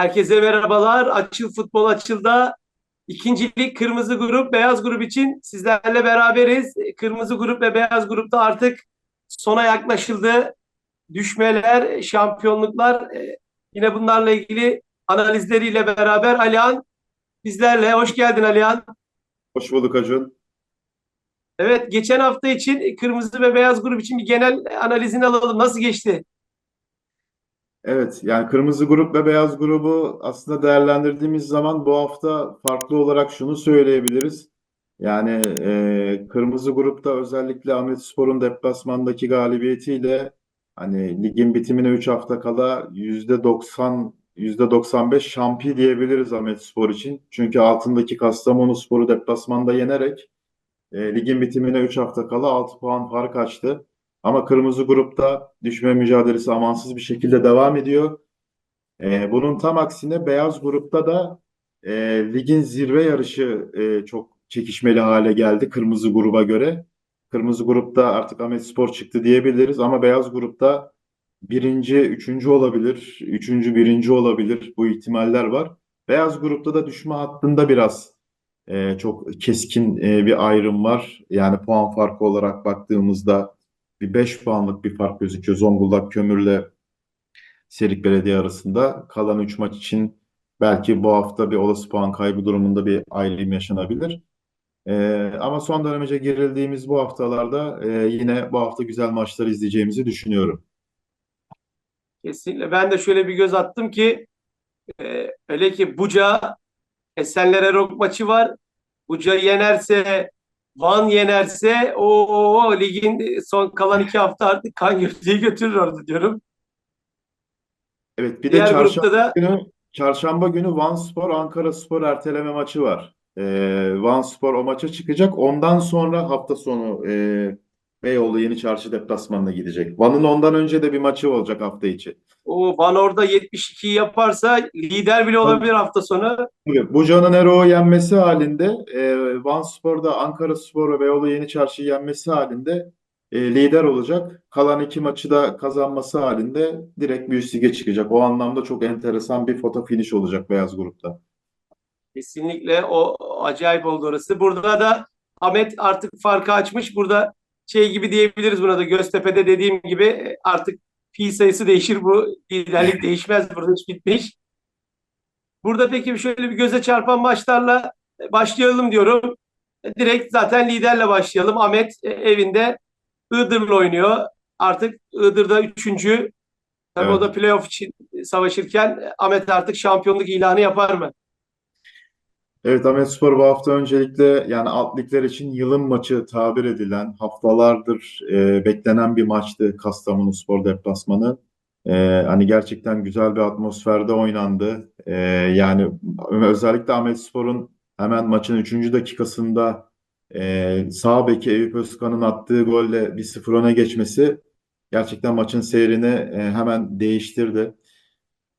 Herkese merhabalar. Açıl Futbol Açıl'da ikincilik kırmızı grup, beyaz grup için sizlerle beraberiz. Kırmızı grup ve beyaz grupta artık sona yaklaşıldı. Düşmeler, şampiyonluklar e, yine bunlarla ilgili analizleriyle beraber Alihan bizlerle. Hoş geldin Alihan. Hoş bulduk Acun. Evet, geçen hafta için kırmızı ve beyaz grup için bir genel analizini alalım. Nasıl geçti? Evet, yani kırmızı grup ve beyaz grubu aslında değerlendirdiğimiz zaman bu hafta farklı olarak şunu söyleyebiliriz. Yani e, kırmızı grupta özellikle Ahmetspor'un deplasmandaki galibiyetiyle hani ligin bitimine 3 hafta kala %90 %95 şampi diyebiliriz Ahmetspor için. Çünkü altındaki Kastamonuspor'u deplasmanda yenerek e, ligin bitimine 3 hafta kala 6 puan fark açtı. Ama kırmızı grupta düşme mücadelesi amansız bir şekilde devam ediyor. Ee, bunun tam aksine beyaz grupta da e, ligin zirve yarışı e, çok çekişmeli hale geldi kırmızı gruba göre. Kırmızı grupta artık Ahmetspor çıktı diyebiliriz ama beyaz grupta birinci, üçüncü olabilir, üçüncü, birinci olabilir. Bu ihtimaller var. Beyaz grupta da düşme hattında biraz e, çok keskin e, bir ayrım var. Yani puan farkı olarak baktığımızda bir 5 puanlık bir fark gözüküyor Zonguldak Kömür'le Serik Belediye arasında. Kalan 3 maç için belki bu hafta bir olası puan kaybı durumunda bir ayrım yaşanabilir. Ee, ama son dönemece girildiğimiz bu haftalarda e, yine bu hafta güzel maçlar izleyeceğimizi düşünüyorum. Kesinlikle. Ben de şöyle bir göz attım ki e, öyle ki Buca Esenler Erok maçı var. Buca yenerse Van yenerse o ligin son kalan iki hafta artık kan gövdeyi götürür orada diyorum. Evet, bir de Diğer çarşamba grupta da günü çarşamba günü Vanspor Ankara Spor erteleme maçı var. Ee, Vanspor o maça çıkacak. Ondan sonra hafta sonu e, Beyoğlu Yeni Çarşı deplasmanına gidecek. Van'ın ondan önce de bir maçı olacak hafta içi. O Van orada 72'yi yaparsa lider bile olabilir hafta sonu. Buca'nın Ero'yu yenmesi halinde e, Vanspor'da Ankara Spor ve Beyoğlu Yeni Çarşı'yı yenmesi halinde e, lider olacak. Kalan iki maçı da kazanması halinde direkt bir üst lige çıkacak. O anlamda çok enteresan bir foto finish olacak beyaz grupta. Kesinlikle o acayip oldu orası. Burada da Ahmet artık farkı açmış. Burada şey gibi diyebiliriz buna da Göztepe'de dediğim gibi artık pi sayısı değişir bu liderlik değişmez burada hiç bitmiş. Burada peki şöyle bir göze çarpan maçlarla e, başlayalım diyorum. Direkt zaten liderle başlayalım. Ahmet e, evinde Iğdır'la oynuyor. Artık Iğdır'da üçüncü. Tabii o Evet. da playoff için savaşırken e, Ahmet artık şampiyonluk ilanı yapar mı? Evet Ahmetspor bu hafta öncelikle yani alt için yılın maçı tabir edilen haftalardır e, beklenen bir maçtı Kastamonuspor deplasmanı. E, hani gerçekten güzel bir atmosferde oynandı. E, yani özellikle Ahmetspor'un hemen maçın 3. dakikasında e, sağ beki Eyüp Özkan'ın attığı golle 1-0 öne geçmesi gerçekten maçın seyrini e, hemen değiştirdi.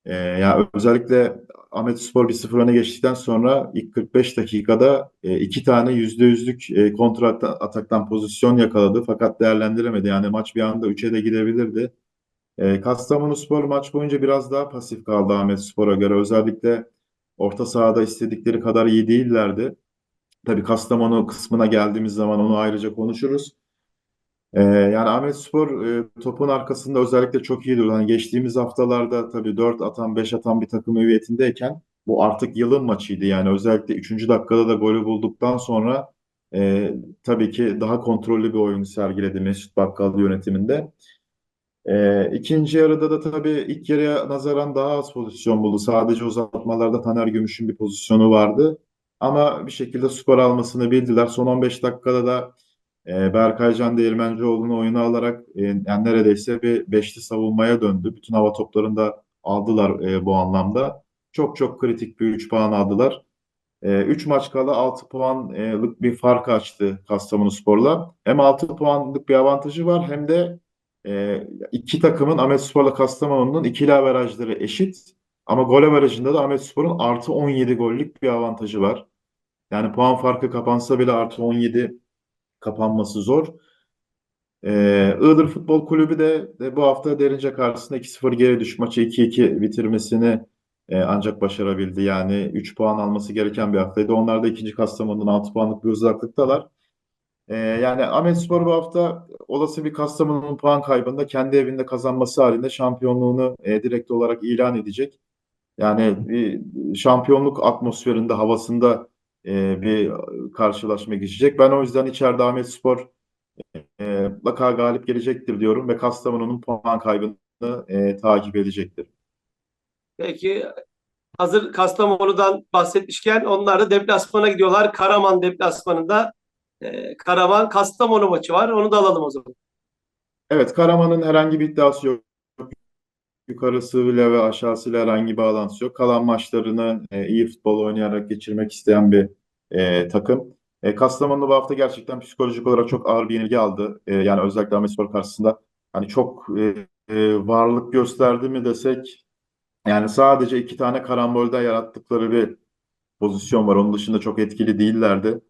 Ee, ya özellikle Ahmetspor 1-0 öne geçtikten sonra ilk 45 dakikada e, iki tane %100'lük e, kontra at- ataktan pozisyon yakaladı fakat değerlendiremedi. Yani maç bir anda 3'e de gidebilirdi. E, Kastamonuspor maç boyunca biraz daha pasif kaldı Ahmetspor'a göre. Özellikle orta sahada istedikleri kadar iyi değillerdi. Tabii Kastamonu kısmına geldiğimiz zaman onu ayrıca konuşuruz. Ee, yani Ahmetspor e, topun arkasında özellikle çok iyi durdu. Hani geçtiğimiz haftalarda tabii 4 atan 5 atan bir takım hüviyetindeyken bu artık yılın maçıydı. Yani özellikle 3. dakikada da golü bulduktan sonra e, tabii ki daha kontrollü bir oyun sergiledi Mesut Bakkal yönetiminde. E, ikinci yarıda da tabii ilk yarıya nazaran daha az pozisyon buldu. Sadece uzatmalarda Taner Gümüş'ün bir pozisyonu vardı. Ama bir şekilde skor almasını bildiler. Son 15 dakikada da e, Berkay Can Değirmencioğlu'nu oyuna alarak e, yani neredeyse bir beşli savunmaya döndü. Bütün hava toplarını da aldılar e, bu anlamda. Çok çok kritik bir 3 puan aldılar. 3 maç kala 6 puanlık bir fark açtı Kastamonuspor'la. Hem 6 puanlık bir avantajı var hem de e, iki takımın Ahmetspor'la Kastamonu'nun ikili averajları eşit. Ama gol averajında da Ahmetspor'un artı 17 gollük bir avantajı var. Yani puan farkı kapansa bile artı 17 kapanması zor. Ee, Iğdır Futbol Kulübü de, de bu hafta Derince karşısında 2-0 geri düşüp maçı 2-2 bitirmesini e, ancak başarabildi. Yani 3 puan alması gereken bir haftaydı. Onlar da ikinci Kastamonu'dan 6 puanlık bir uzaklıktalar. E, yani Ahmetspor bu hafta olası bir Kastamonu'nun puan kaybında kendi evinde kazanması halinde şampiyonluğunu e, direkt olarak ilan edecek. Yani bir şampiyonluk atmosferinde, havasında e, bir karşılaşma geçecek. Ben o yüzden içeride Ahmetspor e, mutlaka galip gelecektir diyorum ve Kastamonu'nun puan kaybını e, takip edecektir. Peki hazır Kastamonu'dan bahsetmişken onlar da deplasmana gidiyorlar. Karaman deplasmanında e, Karaman Kastamonu maçı var. Onu da alalım o zaman. Evet, Karaman'ın herhangi bir iddiası yok. Yukarısıyla ve aşağısıyla herhangi bağlantısı yok. Kalan maçlarını e, iyi futbol oynayarak geçirmek isteyen bir e, takım. E, Kastamonu bu hafta gerçekten psikolojik olarak çok ağır bir yenilgi aldı. E, yani özellikle Ahmetspor karşısında hani çok e, e, varlık gösterdi mi desek yani sadece iki tane karambolde yarattıkları bir pozisyon var. Onun dışında çok etkili değillerdi.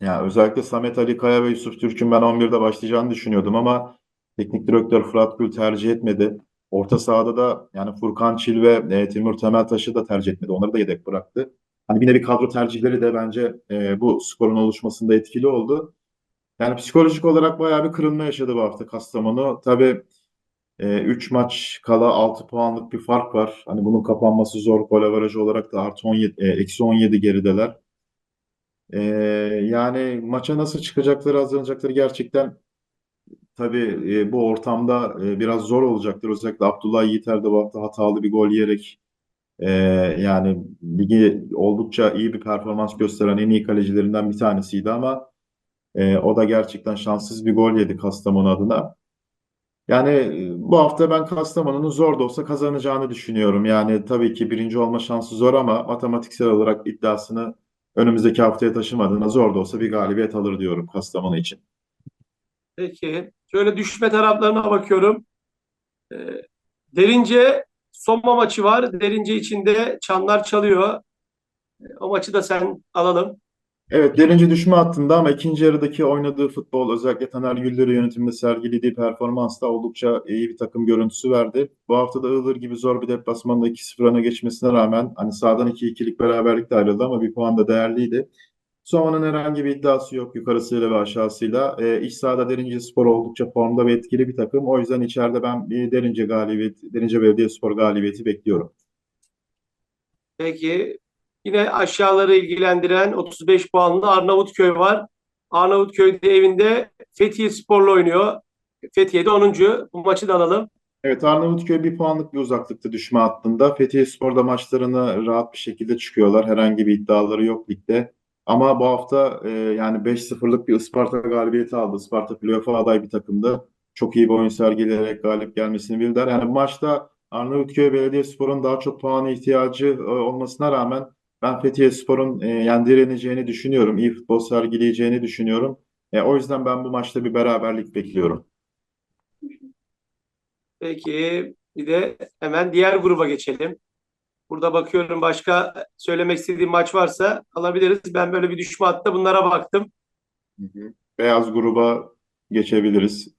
Yani özellikle Samet Ali Kaya ve Yusuf Türk'ün ben 11'de başlayacağını düşünüyordum ama teknik direktör Fırat Gül tercih etmedi. Orta sahada da yani Furkan Çil ve e, Timur Temeltaş'ı da tercih etmedi. Onları da yedek bıraktı. Hani bir kadro tercihleri de bence e, bu skorun oluşmasında etkili oldu. Yani psikolojik olarak bayağı bir kırılma yaşadı bu hafta Kastamonu. Tabii 3 maç kala 6 puanlık bir fark var. Hani bunun kapanması zor. Gol averajı olarak da artı 17, e, eksi 17 gerideler. E, yani maça nasıl çıkacakları, hazırlanacakları gerçekten tabii e, bu ortamda e, biraz zor olacaktır. Özellikle Abdullah Yiğiter de bu hafta hatalı bir gol yiyerek e, yani ligi oldukça iyi bir performans gösteren en iyi kalecilerinden bir tanesiydi ama e, o da gerçekten şanssız bir gol yedi Kastamonu adına. Yani e, bu hafta ben Kastamonu'nun zor da olsa kazanacağını düşünüyorum. Yani tabii ki birinci olma şansı zor ama matematiksel olarak iddiasını önümüzdeki haftaya taşımadığına zor da olsa bir galibiyet alır diyorum Kastamonu için. Peki. Şöyle düşme taraflarına bakıyorum. E, Derince Soma maçı var. Derince içinde çanlar çalıyor. E, o maçı da sen alalım. Evet, derince düşme hattında ama ikinci yarıdaki oynadığı futbol özellikle Taner Gülleri yönetiminde sergilediği performans oldukça iyi bir takım görüntüsü verdi. Bu hafta da Iğdır gibi zor bir deplasmanda 2-0 öne geçmesine rağmen hani sağdan 2-2'lik beraberlikle ayrıldı ama bir puan da değerliydi. Soma'nın herhangi bir iddiası yok yukarısıyla ve aşağısıyla. E, iç sahada Derince Spor oldukça formda ve etkili bir takım. O yüzden içeride ben bir Derince galibiyet, Derince Belediyespor galibiyeti bekliyorum. Peki. Yine aşağıları ilgilendiren 35 puanlı Arnavutköy var. Arnavutköy'de evinde Fethiye Spor'la oynuyor. Fethiye'de 10. Bu maçı da alalım. Evet Arnavutköy bir puanlık bir uzaklıkta düşme hattında. Fethiye Spor'da maçlarına rahat bir şekilde çıkıyorlar. Herhangi bir iddiaları yok ligde. Ama bu hafta e, yani 5-0'lık bir Isparta galibiyeti aldı. Isparta playoff'a aday bir takımdı. Çok iyi bir oyun sergileyerek galip gelmesini bildiler. Yani bu maçta Arnavutköy Belediyespor'un daha çok puana ihtiyacı e, olmasına rağmen ben Fethiye Spor'un e, yani düşünüyorum. İyi futbol sergileyeceğini düşünüyorum. E, o yüzden ben bu maçta bir beraberlik bekliyorum. Peki bir de hemen diğer gruba geçelim. Burada bakıyorum başka söylemek istediğim maç varsa alabiliriz. Ben böyle bir düşme hatta bunlara baktım. Beyaz gruba geçebiliriz.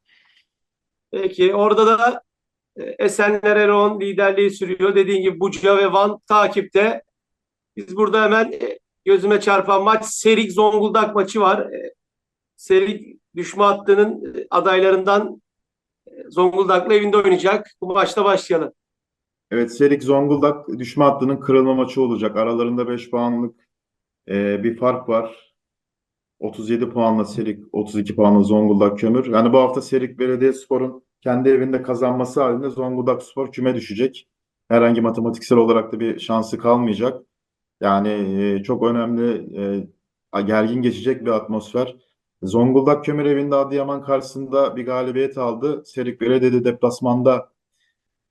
Peki orada da e, Esenler Erdoğan liderliği sürüyor. Dediğin gibi Buca ve Van takipte. Biz burada hemen e, gözüme çarpan maç Serik Zonguldak maçı var. E, Serik düşme hattının adaylarından Zonguldak'la evinde oynayacak. Bu maçta başlayalım. Evet, Serik Zonguldak düşme hattının kırılma maçı olacak. Aralarında 5 puanlık e, bir fark var. 37 puanla Serik, 32 puanla Zonguldak Kömür. Yani bu hafta Serik Belediyespor'un kendi evinde kazanması halinde Zonguldak Spor küme düşecek. Herhangi matematiksel olarak da bir şansı kalmayacak. Yani e, çok önemli, e, gergin geçecek bir atmosfer. Zonguldak Kömür evinde Adıyaman karşısında bir galibiyet aldı. Serik Belediye deplasmanda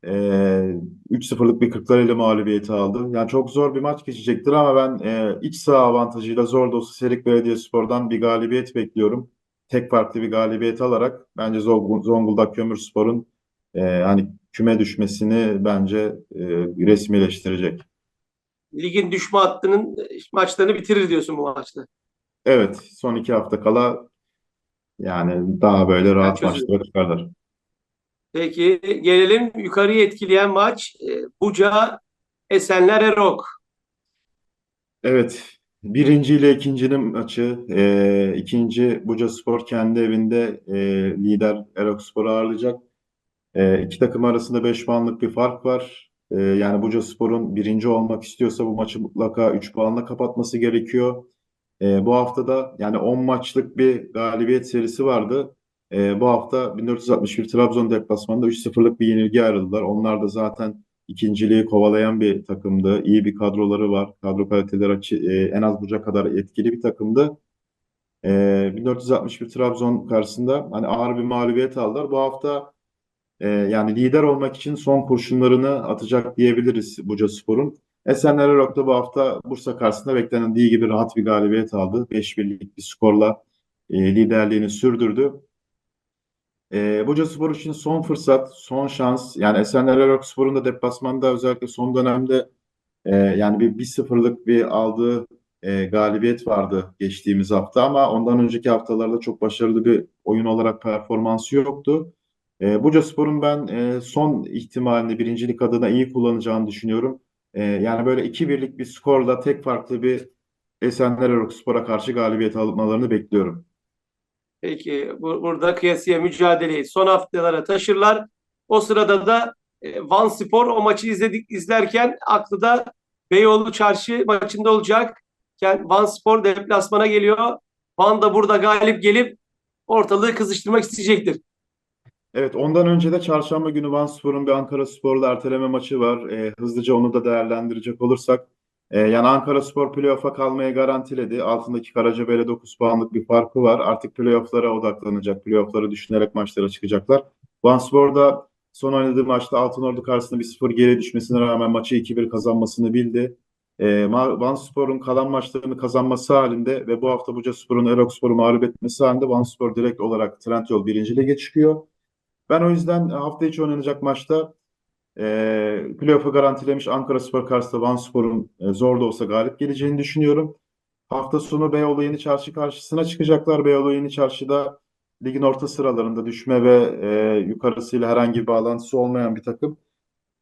e, 3-0'lık bir Kırklareli mağlubiyeti aldı. Yani çok zor bir maç geçecektir ama ben e, iç saha avantajıyla zor da olsa Serik Belediyespor'dan bir galibiyet bekliyorum. Tek farklı bir galibiyet alarak bence Zong- Zonguldak Kömürspor'un e, hani küme düşmesini bence e, resmileştirecek. Ligin düşme hattının maçlarını bitirir diyorsun bu maçta. Evet, son iki hafta kala yani daha böyle rahat maçlara çıkarlar. Peki gelelim yukarıyı etkileyen maç. E, Buca Esenler Erok. Evet, birinci ile ikincinin maçı. Ee, ikinci Bucaspor kendi evinde e, lider Erokspor'u ağırlayacak. Ee, iki takım arasında 5 puanlık bir fark var. Ee, yani Bucaspor'un birinci olmak istiyorsa bu maçı mutlaka 3 puanla kapatması gerekiyor. Ee, bu haftada yani 10 maçlık bir galibiyet serisi vardı. Ee, bu hafta 1461 Trabzon deplasmanında 3-0'lık bir yenilgi ayrıldılar. Onlar da zaten ikinciliği kovalayan bir takımdı. İyi bir kadroları var. Kadro kaliteleri açı, e, en az buca kadar etkili bir takımdı. Ee, 1461 Trabzon karşısında hani ağır bir mağlubiyet aldılar. Bu hafta e, yani lider olmak için son kurşunlarını atacak diyebiliriz Bucaspor'un. Esenler Erok da bu hafta Bursa karşısında beklendiği gibi rahat bir galibiyet aldı. 5-1'lik bir skorla e, liderliğini sürdürdü. E, Bucaspor için son fırsat, son şans. Yani Esenler Erokspor'un da deplasmanda özellikle son dönemde e, yani bir 1-0'lık bir aldığı e, galibiyet vardı geçtiğimiz hafta ama ondan önceki haftalarda çok başarılı bir oyun olarak performansı yoktu. E, Bucaspor'un ben e, son ihtimalini birincilik adına iyi kullanacağını düşünüyorum. E, yani böyle 2-1'lik bir skorla tek farklı bir Esenler Erokspor'a karşı galibiyet almalarını bekliyorum. Peki bu, burada kıyasıya mücadeleyi son haftalara taşırlar. O sırada da e, Van Spor o maçı izledik izlerken aklı da Beyoğlu Çarşı maçında olacak. Yani Van Spor deplasmana geliyor. Van da burada galip gelip ortalığı kızıştırmak isteyecektir. Evet, ondan önce de çarşamba günü Vanspor'un bir Ankara Spor'la erteleme maçı var. E, hızlıca onu da değerlendirecek olursak. E, yani Ankara Spor playoff'a kalmayı garantiledi. Altındaki Karacabey'le 9 puanlık bir farkı var. Artık playoff'lara odaklanacak. Playoff'ları düşünerek maçlara çıkacaklar. Vanspor da son oynadığı maçta Altınordu karşısında 1-0 geri düşmesine rağmen maçı 2-1 kazanmasını bildi. E, Vanspor'un kalan maçlarını kazanması halinde ve bu hafta Bucaspor'un Erokspor'u mağlup etmesi halinde Vanspor direkt olarak Trendyol 1. Lige çıkıyor. Ben o yüzden hafta içi oynanacak maçta e, playoff'u garantilemiş Ankaraspor karşısında Vanspor'un e, zor da olsa galip geleceğini düşünüyorum. Hafta sonu Beyoğlu Yeni Çarşı karşısına çıkacaklar. Beyoğlu Yeni Çarşı'da ligin orta sıralarında düşme ve e, yukarısıyla herhangi bir bağlantısı olmayan bir takım.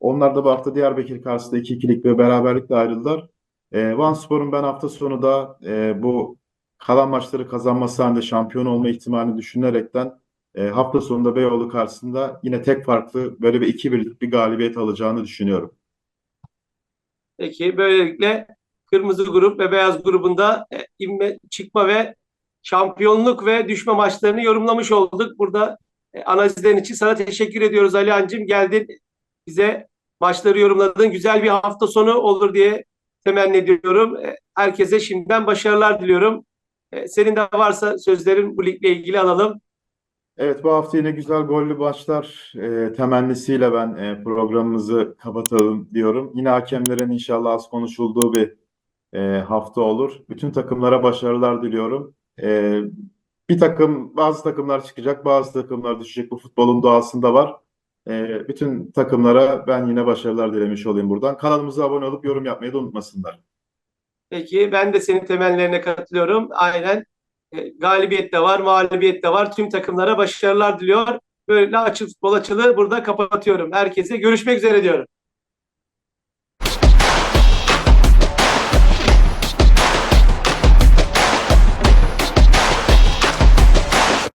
Onlar da bu hafta Diyarbakır karşısında 2-2'lik ve beraberlikle ayrıldılar. E, Vanspor'un ben hafta sonu da e, bu kalan maçları kazanması halinde şampiyon olma ihtimalini düşünerekten e, hafta sonunda Beyoğlu karşısında yine tek farklı böyle bir 2-1'lik bir galibiyet alacağını düşünüyorum. Peki böylelikle kırmızı grup ve beyaz grubunda e, inme, çıkma ve şampiyonluk ve düşme maçlarını yorumlamış olduk. Burada e, analizlerin için sana teşekkür ediyoruz Ali. Geldin bize maçları yorumladın. Güzel bir hafta sonu olur diye temenni ediyorum. E, herkese şimdiden başarılar diliyorum. E, senin de varsa sözlerin bu ligle ilgili alalım. Evet bu hafta yine güzel gollü maçlar e, temennisiyle ben e, programımızı kapatalım diyorum. Yine hakemlerin inşallah az konuşulduğu bir e, hafta olur. Bütün takımlara başarılar diliyorum. E, bir takım, bazı takımlar çıkacak, bazı takımlar düşecek. Bu futbolun doğasında var. E, bütün takımlara ben yine başarılar dilemiş olayım buradan. Kanalımıza abone olup yorum yapmayı da unutmasınlar. Peki ben de senin temellerine katılıyorum. Aynen. E, galibiyet de var, mağlubiyet de var. Tüm takımlara başarılar diliyor. Böyle açık futbol açılı burada kapatıyorum. Herkese görüşmek üzere diyorum.